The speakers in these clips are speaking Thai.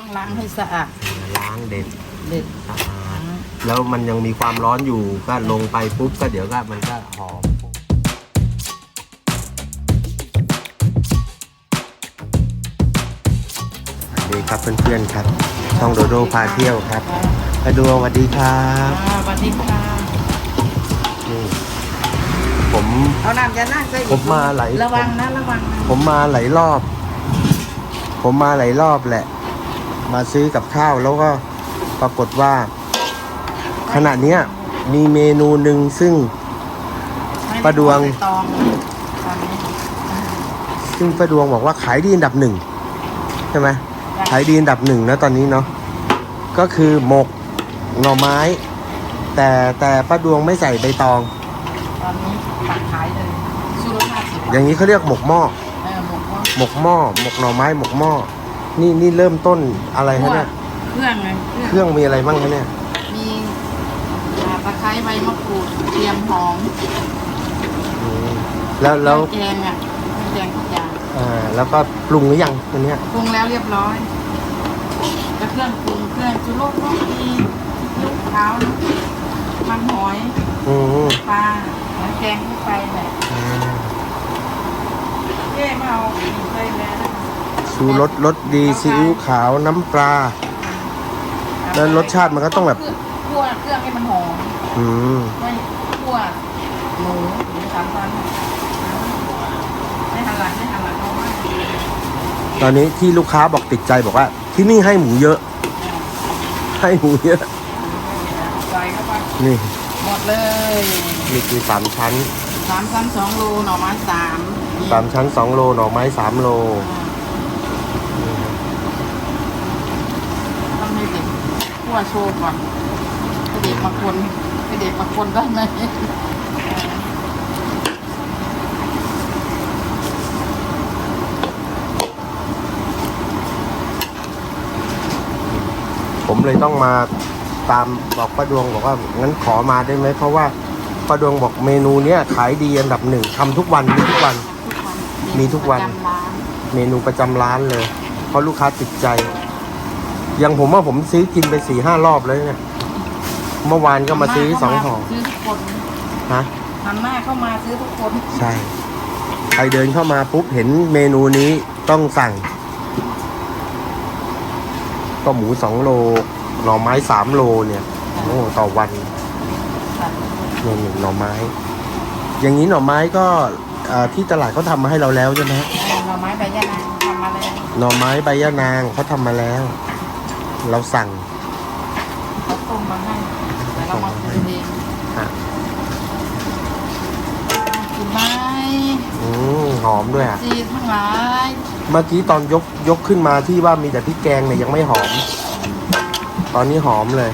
ต้องล้างให้สะอาดล้างเด็ดเด็ดสะอาดแล้วมันยังมีความร้อนอยู่ก็ลงไปปุ๊บก็เดี๋ยวก็มันก็หอมสวัสดีครับเพื่อนๆครับ ช่องโดโดพาเที่ยวครับมาดูสวัสดีครับอ่าสวัสดีค่ะนี่ผมเอาน้ำจะนั่งก็อีกผมมาหลายระวังนะระวังนะผมมาหลายรอบ ผมมาหลายรอบแหละ มาซื้อกับข้าวแล้วก็ปรากฏว่า ขณะเนี้ยมีเมนูหนึ่งซึ่งป้าดวงไม่ไตองตอนนี้ซึ่งป้าดวงบอกว่าขายดีอันดับหนึ่งใช่ไหมขายดีอันดับหนึ่งนะตอนนี้เนาะก็คือหมกหน่อไม้ แต่แต่ป้าดวงไม่ใส่ใบตองตอนนี้ตัดขายเลยชุดละห้าสิบอย่างนี้เขาเรียกหมกหม้อเออหมกว่าหมกหม้อหมกหน่อไม้หมกหม้อ นี่นี่เริ่มต้นอะไรฮะเนี่ย เครื่องไงเครื่องมีอะไรบ้างคะเนี่ย มีอ่าตะไคร้ใบมะกรูดเทียมหอมอืมแล้วแล้วเครื่องแกงอะเครื่องแกงทุกอย่างอ่าแล้วก็ปรุงหรือยังตัวเนี้ยปรุงแล้วเรียบร้อยแล้วเครื่องปรุงเครื่องจุโรสก็มีลูกขาวมันหอยอืมปลาแล้วแกงเข้าไปแหละอ่า เย่มาเอาอีกเลยแล้ว ชูรสรสดีซีอิ๊วขาวน้ำปลา แล้วรสชาติมันก็ต้องแบบคั่วเครื่องให้มันหอมอืมไม่คั่วหมูหมูสามชั้นไม่หันหลังไม่หันหลังเอาไว้ตอนนี้ที่ลูกค้าบอกติดใจบอกว่า ที่นี่ให้หมูเยอะ ให้หมูเยอะ ใส่เข้าไปนี่หมดเลยมีคือสามชั้นสามชั้นสองโลหน่อไม้สามสามชั้นสองโลหน่อไม้สามโลต้องให้เด็ก คั่วโชว์ก่อนให้เด็กมาคนให้เด็กมาคนได้ไหมผมเลยต้องมาตามบอกป้าดวงบอกว่างั้นขอมาได้ไหมเพราะว่าป้าดวงบอกเมนูเนี้ยขายดีอันดับหนึ่งทำทุกวันมีทุกวัน มีทุกวันประจำร้านเมนูประจำร้านเลย เพราะลูกค้าติดใจอ ย่างผมว่าผมซื้อกินไปสี่ห้ารอบเลยเนี่ย เมื่อวานก็มาซื้อสองห่อซื้อทุกคนฮะหันหน้าเข้ามาซื้อทุกคน ใช่ ใครเดินเข้ามาปุ๊บเห็นเมนูนี้ต้องสั่ง ก็หมูสองโล หน่อไม้สามโลเนี่ย โอ้ต่อวันเนี่ยหนึ่งหน่อไม้ อย่างนี้หน่อไม้ก็เอ่อที่ตลาดเขาทำมาให้เราแล้วใช่ไหมฮะหน่อไม้ใบยะนางทำมาแล้ว หน่อไม้ใบยะนางเขาทำมาแล้ว เราสั่งเขาต้มมาให้แต่เรามาซื้อเองฮะกินไหมอืมหอมด้วยอะจีนทั้งหลายเมื่อกี้ตอนยกยกขึ้นมาที่ว่ามีแต่พริกแกงเนี่ยยังไม่หอม ตอนนี้หอมเลย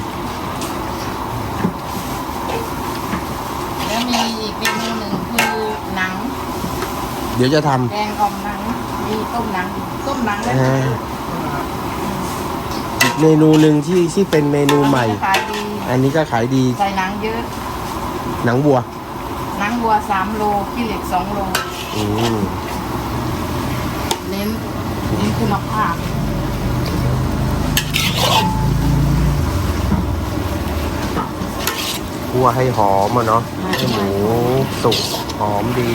แล้วมีอีกเมนูหนึ่งคือหนัง เดี๋ยวจะทำ แกงอ่อมหนัง มีต้มหนัง ต้มหนังได้อ่าอีก เมนูหนึ่งที่ที่เป็นเมนูใหม่ ขายดีอันนี้ก็ขายดีใส่หนังเยอะหนังวัวหนังวัวสามโลขี้เหล็กสองโลอืมเน้นเน้นคุณภาพคั่วให้หอมอะเนาะให้หมูสุกหอมดี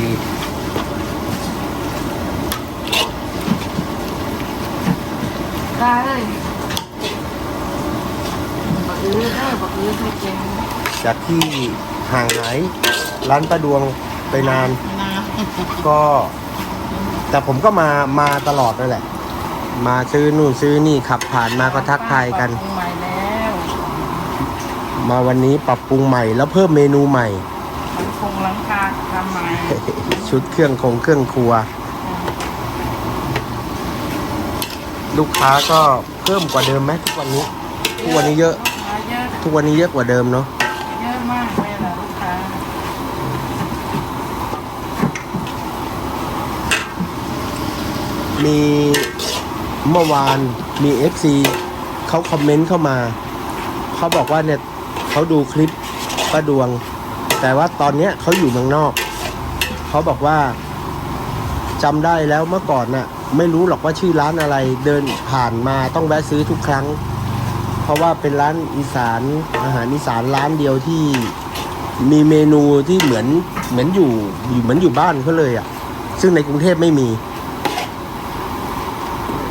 ได้ เลยบักอื้อเด้อบักอื้อให้เก่งจากที่ห่างหายร้านป้าดวงไปนาน นะก็ แต่ผมก็มามาตลอดนั่นแหละ มาซื้อนู่นซื้อนี่ขับผ่านมาก็ทักทายกัน ปรุงใหม่แล้วมาวันนี้ปรับปรุงใหม่แล้วเพิ่มเมนูใหม่มันคงหลังคาทำใหม่ชุดเครื่องคงเครื่องครัว ลูกค้าก็เพิ่มกว่าเดิมไหมทุกวันนี้ทุกวันนี้เยอะลูกค้าเยอะ ทุกวันนี้เยอะกว่าเดิมเนาะเยอะมากเลยล่ะลูกค้ามีเมื่อวานมีเอฟซีเขาคอมเมนต์เข้ามา เขาบอกว่าเนี่ยเขาดูคลิปป้าดวง แต่ว่าตอนเนี้ยเขาอยู่เมืองนอก เขาบอกว่าจำได้แล้วเมื่อก่อนน่ะ ไม่รู้หรอกว่าชื่อร้านอะไร เดินผ่านมาต้องแวะซื้อทุกครั้ง เพราะว่าเป็นร้านอีสานอาหารอีสานร้านเดียวที่มีเมนูที่เหมือนเหมือนอยู่อยู่เหมือนอยู่บ้านเขาเลยอะ่ะ ซึ่งในกรุงเทพไม่มี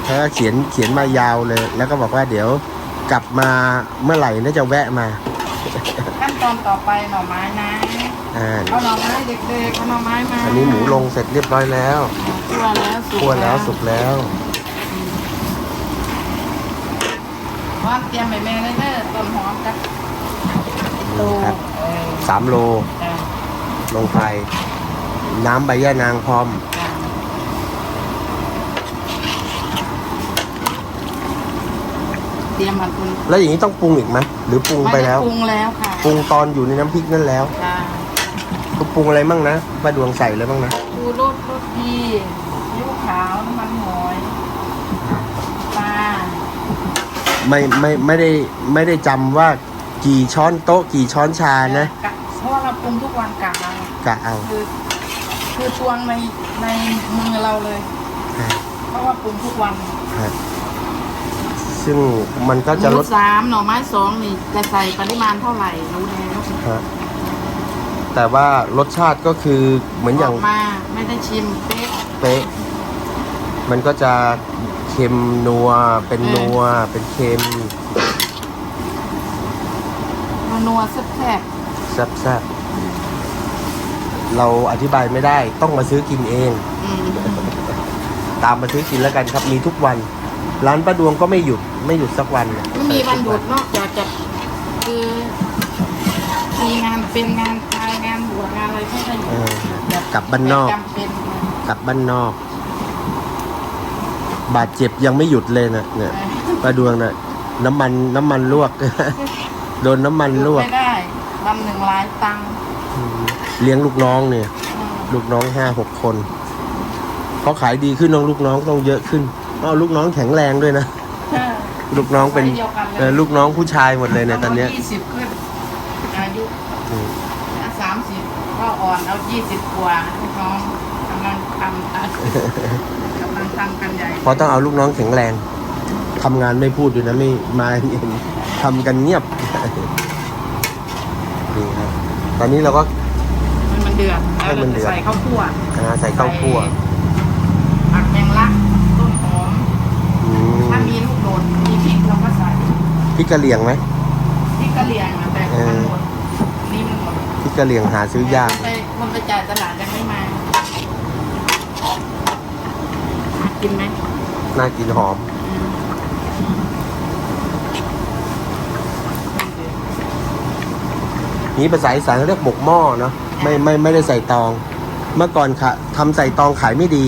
เขาก็เขียนเขียนมายาวเลย แล้วก็บอกว่าเดี๋ยวกลับมาเมื่อไหร่น่าจะแวะมา ขั้นตอนต่อไปหน่อไม้นะอ่าเอาหน่อไม้เด็กๆเอาหน่อไม้มาอันนี้หมูลงเสร็จเรียบร้อยแล้ว คั่วแล้วสุกคั่วแล้วสุกแล้ว ว่านเตรียมใหม่แม่เลยเด้อต้นหอมกับตูครับ เออสามโลจ้ะลงไป น้ำใบย่านางพร้อม จ้ะเตรียมมาคุณแล้วอย่างนี้ต้องปรุงอีกไหมหรือปรุงไปแล้ว ม่ด้ปรุงแล้วค่ะปรุงตอนอยู่ในน้ำพริกนั่นแล้วจ้ะปรุงอะไรบ้างนะป้าดวงใส่อะไรบ้างนะ ดูรสรสดียิ้วขาวน้ำมันหอยปลา ไม่ไม่ไม่ได้ไม่ได้จำว่ากี่ช้อนโต๊ะกี่ช้อนชานะ กะเพราะว่าเราปรุงทุกวันกะเรากะเอาคือ คือตวงในในมือเราเลยครับเพราะว่าปรุงทุกวันครับซึ่งมันก็จะหลมูดสามหน่อไม้สองนี่จะใส่ปริมาณเท่าไหร่รู้แล้วครับแต่ว่ารสชาติก็คือเหมือนอย่างกมาไม่ได้ชิมเป๊ะเป๊ะ มันก็จะเค็มนัว เป็นนัว เป็นเค็มนัวๆแซ่บแซ่บๆเราอธิบายไม่ได้ต้องมาซื้อกินเองๆอืมตามมาซื้อกินแล้วกันครับมีทุกวัน ร้านป้าดวงก็ไม่หยุดไม่หยุดสักวันไม่มีวันหยุดนอกจากจะคือมีงานเป็นงานตายงานบวชงานอะไรไม่ได้หยุเอดอแบบกลับบ้านนอกจำเป็นกลับบ้านนอก บาดเจ็บยังไม่หยุดเลยนะเนี่ยป้าดวงนะน้ำมันน้ำมันลวก โดนน้ำมันลวกไม่ได้วันหนึ่งหลายตังค์เลี้ยงลูกน้องเนี่ยอืมลูกน้องห้าหกคนเขาขายดีขึ้นน้องลูกน้องต้องเยอะขึ้นเอาลูกน้องแข็งแรงด้วยนะเออลูกน้องเป็นไซส์เดียวกันเลยเออลูกน้องผู้ชายหมดเลยเนี่ยตอนเนี้ยยี่สิบขึ้นอายุอืมถ้าสามสิบก็อ่อนเอายี่สิบกว่าลูกน้องกำลังทำอะกำลัง ทำกันใหญ่เพราะต้องเอาลูกน้องแข็งแรงทำงานไม่พูดด้วยนะไม่มาเองทำกันเงียบนี่ครับตอนนี้เราก็ ให้มันเดือดให้มันเดือด ใส่ข้าวคั่วอ่าใส่ข้าวคั่วผักแมงลักต้นหอมอืมถ้ามีลูกโดดมีพริกเราก็ใส่พริกกะเหรี่ยงไหมพริกกะเหรี่ยงอะแต่มันหมดนี่มันหมดพริกกะเหรี่ยงหาซื้อยากไปคนไปจ่ายตลาดยังไม่มา กินไหมน่ากินหอม นี้ภาษาอีสานเขาเรียกหมกหม้อเนาะไม่ไม่ไม่ได้ใส่ตอง เมื่อก่อนค่ะทำใส่ตองขายไม่ดี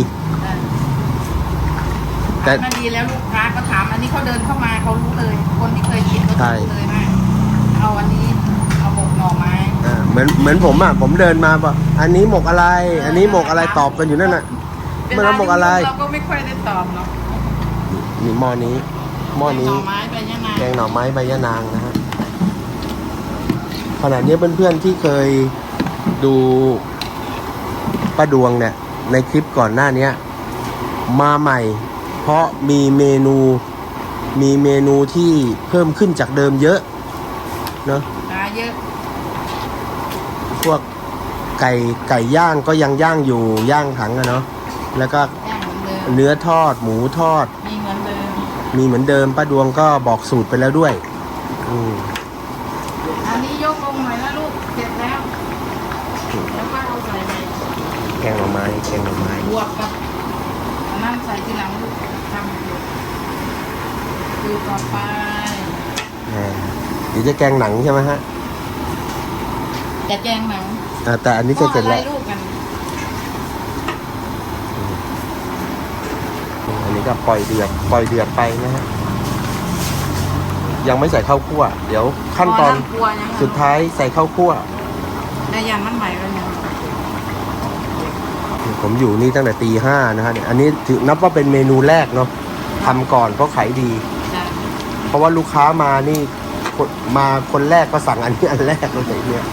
แต่แต่มาดีแล้วลูกค้าก็ถามอันนี้เขาเดินเข้ามาเขารู้เลย คนที่เคยกินเขาใช่จะรู้เลยว่าเอาอันนี้เอาหมกหน่อไม้อ่าเหมือนเหมือนผมอะผมเดินมาบอกอันนี้หมกอะไร อันนี้หมกอะไรตอบกันอยู่นั่นน่ะ มันเอาหมกอะไร เราก็ไม่ค่อยได้ตอบเนาะนี่หม้อนี้หม้อหนี้น่อไม้ใบยะนางแกงหน่อไม้ใบยะนางนะฮะขณะนี้เพื่อนๆที่เคยดูป้าดวงเนี่ย ในคลิปก่อนหน้าเนี้ยมาใหม่ เพราะมีเมนูมีเมนูที่เพิ่มขึ้นจากเดิมเยอะเนาะหาเยอะพวกไก่ไก่ย่างก็ยังย่างอยู่ย่างถังอะเนาะ แล้วก็ย่างเหมือนเดิมเนื้อทอด หมูทอด มีเหมือนเดิมมีเหมือนเดิมป้าดวงก็บอกสูตรไปแล้วด้วยอืมอันนี้ยกลงหน่อยนะลูกเสร็จแล้วแล้วก็เอาใส่ไปแกงหน่อไม้แกงหน่อไม้บวกกับอันนั้นใส่ทีหลังลูกทำอยู่คือต่อไปอ่าเดี๋ยวจะแกงหนังใช่ไหมฮะจะแจงหนังอ่าแต่อันนี้จะเสร็จอะไรแล้วลูกกันอันนี้ก็ ปล่อยเดือดปล่อยเดือดไปนะฮะยังไม่ใส่ข้าวคั่ว เดี๋ยวขั้นตอนพำกลัวยังสุดท้ายใส่ข้าวคั่วได้ยันมันใหม่แล้วเนี่ยผมอยู่นี่ตั้งแต่ตีห้านะฮะเนี่ยอันนี้ถือนับว่าเป็นเมนูแรกเนาะทำก่อนเพราะขายดีจ้ะเพราะว่าลูกค้ามานี่คนมาคนแรกก็สั่งอันนี้อันแรกเลยเนี่ย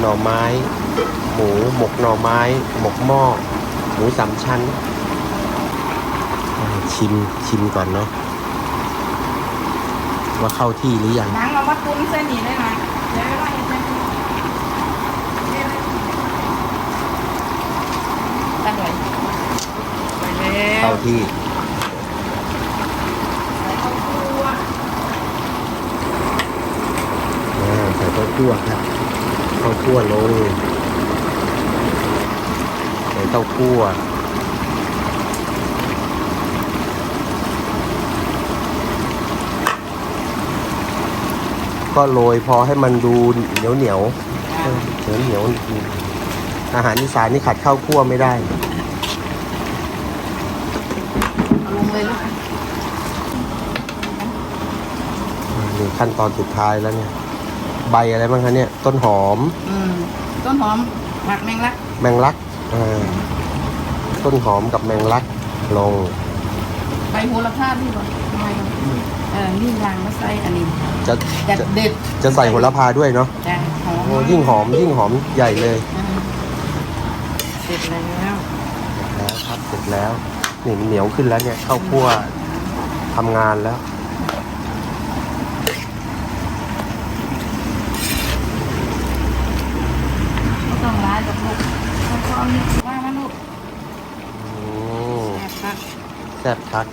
หน่อไม้ หมูหมกหน่อไม้ หมกหม้อ หมูสามชั้นอ่าชิมชิมก่อนเนาะว่าเข้าที่หรือยังหนังเอามาตุ้นเส้นนี้ได้ไหมเดี๋ยวไม่ว่าเห็นเส้นนี้ตั้งไว้ไปแล้วเข้าที่ใส่ข้าวคั่วอ่าใส่ข้าวคั่วครับข้าวคั่วลง ใส่ข้าวคั่วก็โรยพอให้มันดูเหนียวเหนียวๆเหนียวเหนียวๆอาหารอีสานนี่ขัดข้าวคั่วไม่ได้เอาลงเลยลูกนี่ขั้นตอนสุดท้ายแล้วเนี่ย ใบอะไรบ้างคะเนี่ย ต้นหอม อืม ต้นหอมหมักแมงลัก แมงลักอ่า ต้นหอมกับแมงลักลงใบโหระพาที่บอกทำไมวะเออนี่ยางมาใส่อันนี้จะจะจะเด็ดจะใส่โหระพาด้วยเนาะจะหอมโอ้ยิ่งหอมยิ่งหอมใหญ่เลยอืมเสร็จแล้ว แล้วครับเสร็จแล้วนี่มันเหนียวขึ้นแล้วเนี่ยข้าวคั่วทำงานแล้ว ไม่ต้องร้ายหรอกลูกเอาพอมี ว่ามาลูกอืมแซ่บครับแซ่บคัก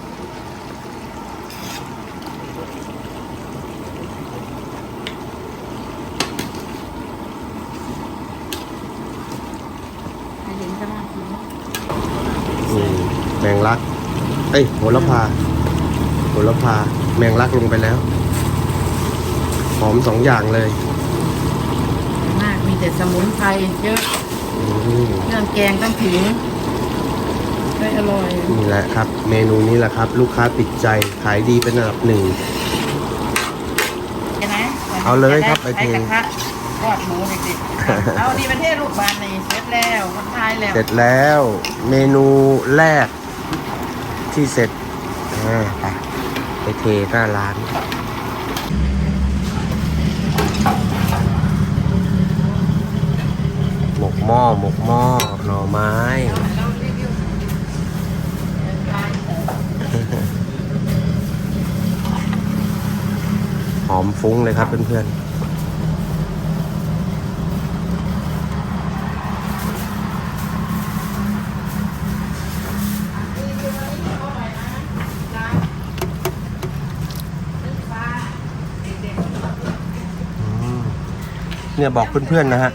ให้เห็นก็น่ากินอืมแมงลัก เอ้ยโหระพาโหระพา แมงลักลงไปแล้ว หอมสองอย่างเลย มากมีแต่สมุนไพรเยอะอืม เครื่องแกงต้องถึงได้อร่อย นี่แหละครับ เมนูนี้แหละครับ ลูกค้าติดใจขายดีเป็นอันดับหนึ่ง ใช่ไหมเอาเลยครับไอ้ไอ้เพลงกระทะทอดหมูเด็กๆเอาดีประเทศลูกบานนี่เสร็จแล้วคนไทยแล้วเสร็จแล้วเมนูแรกที่เสร็จอ่าไปไปเทหน้าร้าน หม้อหมกหม้อหน่อไม้ หอมฟุ้งเลยครับเพื่อนๆอืมเนี่ยบอกเพื่อนๆนะฮะ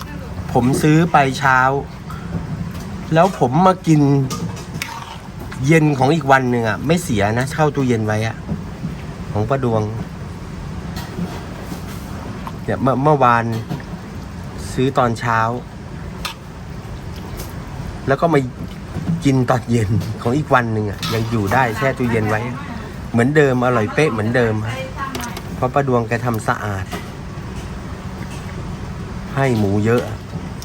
ผมซื้อไปเช้า แล้วผมมากินเย็นของอีกวันหนึ่งอะ ไม่เสียนะเข้าตู้เย็นไว้อะ ของป้าดวง เนี่ยเมื่อเมื่อวานซื้อตอนเช้า แล้วก็มากินตอนเย็นของอีกวันหนึ่งอะ ยังอยู่ได้แช่ตู้เย็นไว้ เหมือนเดิมอร่อยเป๊ะเหมือนเดิมฮะเพราะป้าดวงแกทำสะอาด ให้หมูเยอะ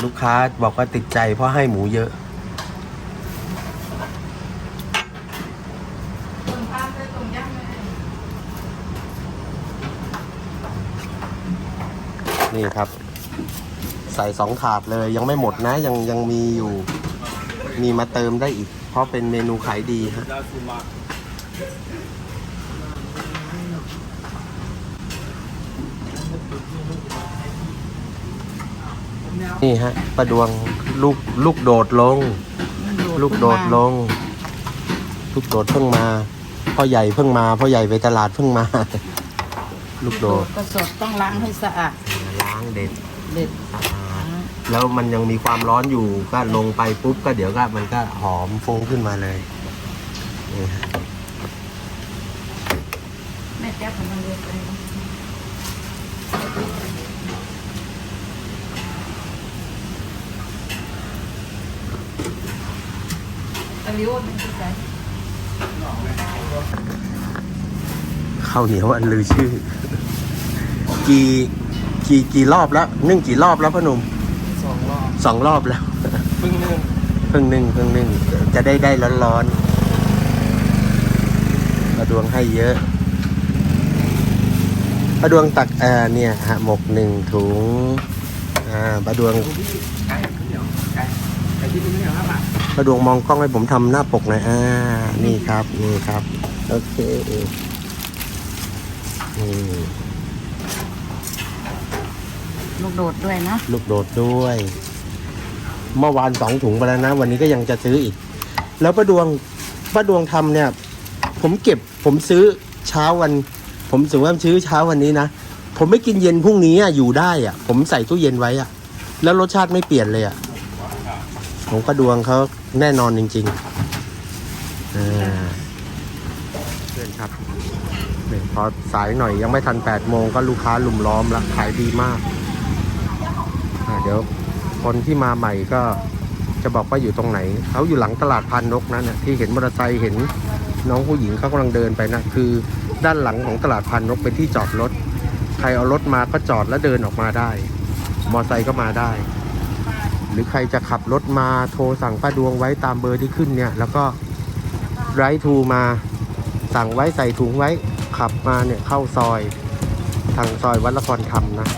ลูกค้าบอกว่าติดใจเพราะให้หมูเยอะ นี่ครับ ใส่สองถาดเลยยังไม่หมดนะ ยังยังมีอยู่ มีมาเติมได้อีก เพราะเป็นเมนูขายดีฮะ นี่ฮะประดวงลูกลูกโดดลง ลูกโดดลง ลูกโดดเพิ่งมาพ่อใหญ่เพิ่งมาพ่อใหญ่ไปตลาดเพิ่งมา ลูกโดโดดดกระสดต้องล้างให้สะอาดล้างเด็ดเด็ดแล้วมันยังมีความร้อนอยู่ก็ลงไปปุ๊บก็เดี๋ยวก็มันก็หอมฟุ้งขึ้นมาเลยนี่ฮะแม่แจ๊บของมันเด็ดเลย ริ้วมันคือใจข้าวเหนียวอันลือชื่อ กี่กี่กี่รอบแล้ว นึ่งกี่รอบแล้วพ่อหนุ่มสองรอบสองรอบแล้วเพิ่งนึ่งเพิ่งนึ่งเพิ่งนึ่งจะได้ได้ร้อนๆประดวงให้เยอะประดวงตักเอ่อเนี่ยฮะหมกหนึ่งถุงอ่าประดวง ก่เดี๋ยวไก่ไก่คิดดูเนี่ยครับอะประดวงมองกล้องให้ผมทำหน้าปกหน่อยอ่า นี่ครับ นี่ครับ โอเคนี่ลูกโดดด้วยนะลูกโดดด้วย เมื่อวานสองถุงไปแล้วนะ วันนี้ก็ยังจะซื้ออีก แล้วประดวงประดวงทำเนี่ย ผมเก็บผมซื้อเช้าวัน ผมถือว่าซื้อเช้าวันนี้นะผมไม่กินเย็นพรุ่งนี้อะอยู่ได้อะ ผมใส่ตู้เย็นไว้อะ แล้วรสชาติไม่เปลี่ยนเลยอะ ของประดวงเขาแน่นอนจริงๆอ่าเพื่อนครับเนี่ยพอสายหน่อยยังไม่ทันแปดโมงก็ลูกค้าลุมล้อมแล้วขายดีมากอ่าเดี๋ยวคนที่มาใหม่ก็จะบอกว่าอยู่ตรงไหน เขาอยู่หลังตลาดพันนกนั่นน่ะที่เห็นมอเตอร์ไซค์เห็นน้องผู้หญิงเขากำลังเดินไปนะคือ ด้านหลังของตลาดพันนกเป็นที่จอดรถ ใครเอารถมาก็จอดแล้วเดินออกมาได้ มอเตอร์ไซค์ก็มาได้ หรือใครจะขับรถมาโทรสั่งป้าดวงไว้ตามเบอร์ที่ขึ้นเนี่ย แล้วก็ไรทูมาสั่งไว้ใส่ถุงไว้ขับมาเนี่ยเข้าซอย ทางซอยวัดละครธรรมนะ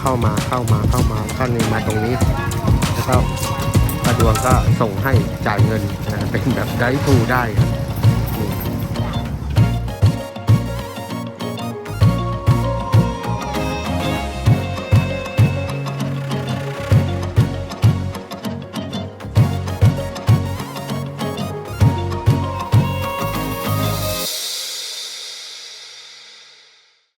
เข้ามาเข้ามาเข้ามาก็นี่มาตรงนี้แล้วก็ป้าดวงก็ส่งให้จ่ายเงินนะเป็นแบบไรทูได้ครับ